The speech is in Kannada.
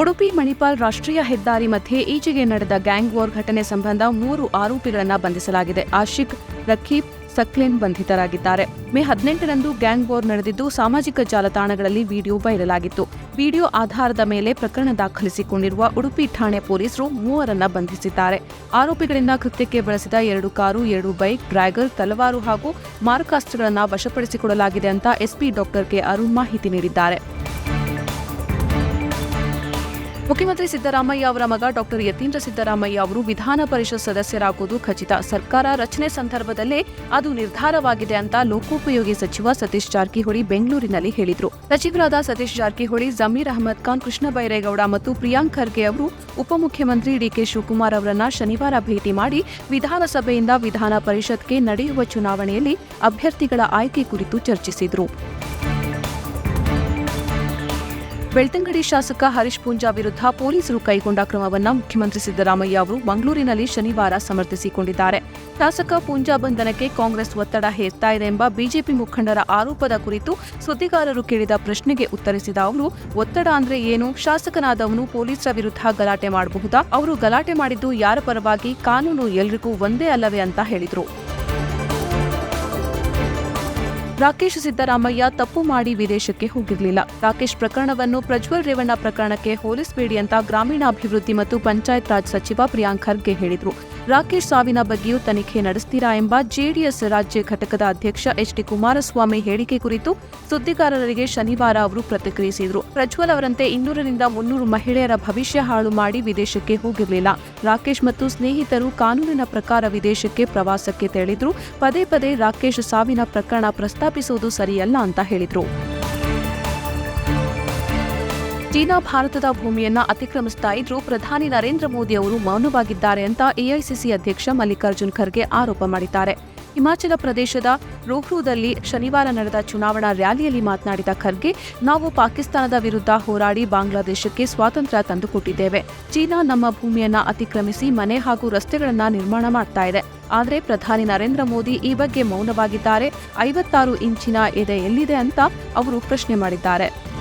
ಉಡುಪಿ ಮಣಿಪಾಲ್ ರಾಷ್ಟ್ರೀಯ ಹೆದ್ದಾರಿ ಮಧ್ಯೆ ಈಚೆಗೆ ನಡೆದ ಗ್ಯಾಂಗ್ ವಾರ್ ಘಟನೆ ಸಂಬಂಧ ಮೂರು ಆರೋಪಿಗಳನ್ನು ಬಂಧಿಸಲಾಗಿದೆ. ಆಶಿಕ್ ರಖೀಬ್ ಸಕ್ಲೇನ್ ಬಂಧಿತರಾಗಿದ್ದಾರೆ. ಮೇ ಹದಿನೆಂಟರಂದು ಗ್ಯಾಂಗ್ ವಾರ್ ನಡೆದಿದ್ದು ಸಾಮಾಜಿಕ ಜಾಲತಾಣಗಳಲ್ಲಿ ವಿಡಿಯೋ ವೈರಲ್ ಆಗಿತ್ತು ವಿಡಿಯೋ ಆಧಾರದ ಮೇಲೆ ಪ್ರಕರಣ ದಾಖಲಿಸಿಕೊಂಡಿರುವ ಉಡುಪಿ ಠಾಣೆ ಪೊಲೀಸರು ಮೂವರನ್ನ ಬಂಧಿಸಿದ್ದಾರೆ. ಆರೋಪಿಗಳಿಂದ ಕೃತ್ಯಕ್ಕೆ ಬಳಸಿದ ಎರಡು ಕಾರು, ಎರಡು ಬೈಕ್, ಡ್ರ್ಯಾಗರ್, ತಲವಾರು ಹಾಗೂ ಮಾರಕಾಸ್ತ್ರಗಳನ್ನು ವಶಪಡಿಸಿಕೊಡಲಾಗಿದೆ ಅಂತ ಎಸ್ಪಿ ಡಾಕ್ಟರ್ ಕೆ ಅರುಣ್ ಮಾಹಿತಿ ನೀಡಿದ್ದಾರೆ. ಮುಖ್ಯಮಂತ್ರಿ ಸಿದ್ದರಾಮಯ್ಯ ಅವರ ಮಗ ಡಾಕ್ಟರ್ ಯತೀಂದ್ರ ಸಿದ್ದರಾಮಯ್ಯ ಅವರು ವಿಧಾನ ಪರಿಷತ್ ಸದಸ್ಯರಾಗುವುದು ಖಚಿತ. ಸರ್ಕಾರ ರಚನೆ ಸಂದರ್ಭದಲ್ಲೇ ಅದು ನಿರ್ಧಾರವಾಗಿದೆ ಅಂತ ಲೋಕೋಪಯೋಗಿ ಸಚಿವ ಸತೀಶ್ ಜಾರಕಿಹೊಳಿ ಬೆಂಗಳೂರಿನಲ್ಲಿ ಹೇಳಿದರು. ಸಚಿವರಾದ ಸತೀಶ್ ಜಾರಕಿಹೊಳಿ, ಜಮೀರ್ ಅಹಮದ್ ಖಾನ್, ಕೃಷ್ಣ ಬೈರೇಗೌಡ ಮತ್ತು ಪ್ರಿಯಾಂಕ್ ಖರ್ಗೆ ಅವರು ಉಪಮುಖ್ಯಮಂತ್ರಿ ಡಿಕೆ ಶಿವಕುಮಾರ್ ಅವರನ್ನ ಶನಿವಾರ ಭೇಟಿ ಮಾಡಿ ವಿಧಾನಸಭೆಯಿಂದ ವಿಧಾನ ಪರಿಷತ್ಗೆ ನಡೆಯುವ ಚುನಾವಣೆಯಲ್ಲಿ ಅಭ್ಯರ್ಥಿಗಳ ಆಯ್ಕೆ ಕುರಿತು ಚರ್ಚಿಸಿದರು. ಬೆಳ್ತಂಗಡಿ ಶಾಸಕ ಹರೀಶ್ ಪೂಂಜಾ ವಿರುದ್ಧ ಪೊಲೀಸರು ಕೈಗೊಂಡ ಕ್ರಮವನ್ನು ಮುಖ್ಯಮಂತ್ರಿ ಸಿದ್ದರಾಮಯ್ಯ ಅವರು ಮಂಗಳೂರಿನಲ್ಲಿ ಶನಿವಾರ ಸಮರ್ಥಿಸಿಕೊಂಡಿದ್ದಾರೆ. ಶಾಸಕ ಪೂಂಜಾ ಬಂಧನಕ್ಕೆ ಕಾಂಗ್ರೆಸ್ ಒತ್ತಡ ಹೇರ್ತಾ ಇದೆ ಎಂಬ ಬಿಜೆಪಿ ಮುಖಂಡರ ಆರೋಪದ ಕುರಿತು ಸುದ್ದಿಗಾರರು ಕೇಳಿದ ಪ್ರಶ್ನೆಗೆ ಉತ್ತರಿಸಿದ ಅವರು, ಒತ್ತಡ ಅಂದ್ರೆ ಏನು? ಶಾಸಕನಾದವನು ಪೊಲೀಸರ ವಿರುದ್ಧ ಗಲಾಟೆ ಮಾಡಬಹುದಾ? ಅವರು ಗಲಾಟೆ ಮಾಡಿದ್ದು ಯಾರ ಪರವಾಗಿ? ಕಾನೂನು ಎಲ್ರಿಗೂ ಒಂದೇ ಅಲ್ಲವೇ ಅಂತ ಹೇಳಿದರು. ರಾಕೇಶ್ ಸಿದ್ದರಾಮಯ್ಯ ತಪ್ಪು ಮಾಡಿ ವಿದೇಶಕ್ಕೆ ಹೋಗಿರಲಿಲ್ಲ. ರಾಕೇಶ್ ಪ್ರಕರಣವನ್ನು ಪ್ರಜ್ವಲ್ ರೇವಣ್ಣ ಪ್ರಕರಣಕ್ಕೆ ಹೋಲಿಸಬೇಡಿ ಅಂತ ಗ್ರಾಮೀಣಾಭಿವೃದ್ಧಿ ಮತ್ತು ಪಂಚಾಯತ್ ರಾಜ್ ಸಚಿವ ಪ್ರಿಯಾಂಕ್ ಖರ್ಗೆ ಹೇಳಿದರು. ರಾಕೇಶ್ ಸಾವಿನ ಬಗ್ಗೆಯೂ ತನಿಖೆ ನಡೆಸ್ತೀರಾ ಎಂಬ ಜೆಡಿಎಸ್ ರಾಜ್ಯ ಘಟಕದ ಅಧ್ಯಕ್ಷ ಎಚ್ ಡಿ ಕುಮಾರಸ್ವಾಮಿ ಹೇಳಿಕೆ ಕುರಿತು ಸುದ್ದಿಗಾರರಿಗೆ ಶನಿವಾರ ಅವರು ಪ್ರತಿಕ್ರಿಯಿಸಿದರು. ಪ್ರಜ್ವಲ್ ಅವರಂತೆ ಇನ್ನೂರರಿಂದ ಮುನ್ನೂರು ಮಹಿಳೆಯರ ಭವಿಷ್ಯ ಹಾಳು ಮಾಡಿ ವಿದೇಶಕ್ಕೆ ಹೋಗಿರಲಿಲ್ಲ. ರಾಕೇಶ್ ಮತ್ತು ಸ್ನೇಹಿತರು ಕಾನೂನಿನ ಪ್ರಕಾರ ವಿದೇಶಕ್ಕೆ ಪ್ರವಾಸಕ್ಕೆ ತೆರಳಿದ್ರು. ಪದೇ ಪದೇ ರಾಕೇಶ್ ಸಾವಿನ ಪ್ರಕರಣ ಪ್ರಸ್ತಾಪಿಸುವುದು ಸರಿಯಲ್ಲ ಅಂತ ಹೇಳಿದ್ರು. ಚೀನಾ ಭಾರತದ ಭೂಮಿಯನ್ನ ಅತಿಕ್ರಮಿಸ್ತಾ ಇದ್ರು ಪ್ರಧಾನಿ ನರೇಂದ್ರ ಮೋದಿ ಅವರು ಮೌನವಾಗಿದ್ದಾರೆ ಅಂತ ಎಐಸಿಸಿ ಅಧ್ಯಕ್ಷ ಮಲ್ಲಿಕಾರ್ಜುನ್ ಖರ್ಗೆ ಆರೋಪ ಮಾಡಿದ್ದಾರೆ. ಹಿಮಾಚಲ ಪ್ರದೇಶದ ರೋಹ್ರೂದಲ್ಲಿ ಶನಿವಾರ ನಡೆದ ಚುನಾವಣಾ ರ್ಯಾಲಿಯಲ್ಲಿ ಮಾತನಾಡಿದ ಖರ್ಗೆ, ನಾವು ಪಾಕಿಸ್ತಾನದ ವಿರುದ್ಧ ಹೋರಾಡಿ ಬಾಂಗ್ಲಾದೇಶಕ್ಕೆ ಸ್ವಾತಂತ್ರ್ಯ ತಂದುಕೊಟ್ಟಿದ್ದೇವೆ. ಚೀನಾ ನಮ್ಮ ಭೂಮಿಯನ್ನ ಅತಿಕ್ರಮಿಸಿ ಮನೆ ಹಾಗೂ ರಸ್ತೆಗಳನ್ನ ನಿರ್ಮಾಣ ಮಾಡ್ತಾ ಇದೆ. ಆದರೆ ಪ್ರಧಾನಿ ನರೇಂದ್ರ ಮೋದಿ ಈ ಬಗ್ಗೆ ಮೌನವಾಗಿದ್ದಾರೆ. ಐವತ್ತಾರು ಇಂಚಿನ ಎದೆ ಎಲ್ಲಿದೆ ಅಂತ ಅವರು ಪ್ರಶ್ನೆ ಮಾಡಿದ್ದಾರೆ.